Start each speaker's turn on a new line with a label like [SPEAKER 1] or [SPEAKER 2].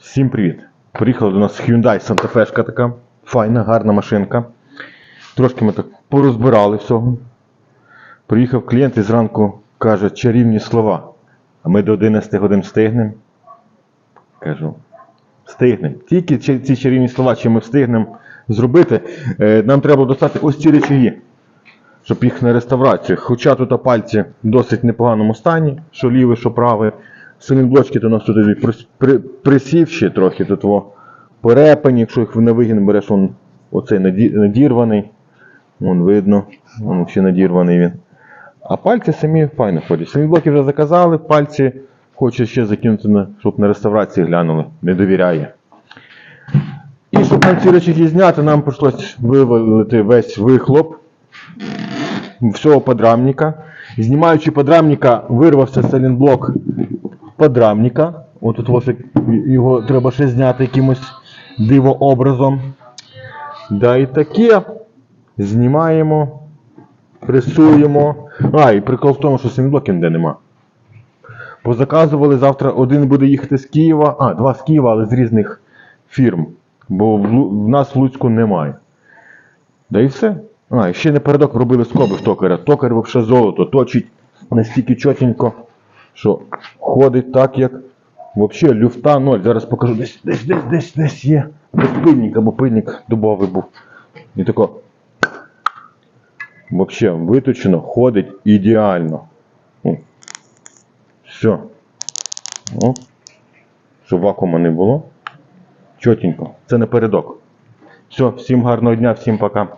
[SPEAKER 1] Всім привіт! Приїхала до нас Hyundai Santa Fe така. Файна, гарна машинка. Трошки ми так порозбирали всього. Приїхав клієнт і зранку каже чарівні слова. А ми до 11 годин встигнемо. Кажу, встигнемо. Тільки ці чарівні слова, чи ми встигнемо зробити, е, нам треба достати ось ці речаги, щоб їх на реставрацію. Хоча тут пальці в досить непоганому стані, що лівий, що правий. Силінблочки то у нас тут при- присівші трохи тут во перепані, якщо їх на вигін береш, он оцей надірваний. Вон видно, вон ще надірваний він. А пальці самі файно ходять. Силінблоки вже заказали, пальці хоче ще закинути, на, щоб на реставрації глянули, не довіряє. І щоб нам ці речі зняти, нам прийшлось вивалити весь вихлоп всього подрамника. Знімаючи подрамника, вирвався сайлентблок подрамника. От тут ось його треба ще зняти якимось дивообразом. Да, і таке знімаємо, пресуємо. А, і прикол в тому, що сайлентблоків ніде нема. Позаказували завтра один буде їхати з Києва, а, два з Києва, але з різних фірм. Бо в, в нас в Луцьку немає. Да і все. А, і ще напередок робили скоби в токаря. Токар взагалі золото точить настільки чотенько, що ходить так, як взагалі люфта ноль. Зараз покажу, десь, десь, десь, десь, десь є. Пильник, або пильник дубовий був. І тако. Взагалі виточено, ходить ідеально. Все. О. Щоб вакуума не було. Чотенько. Це напередок. Все, всім гарного дня, всім пока.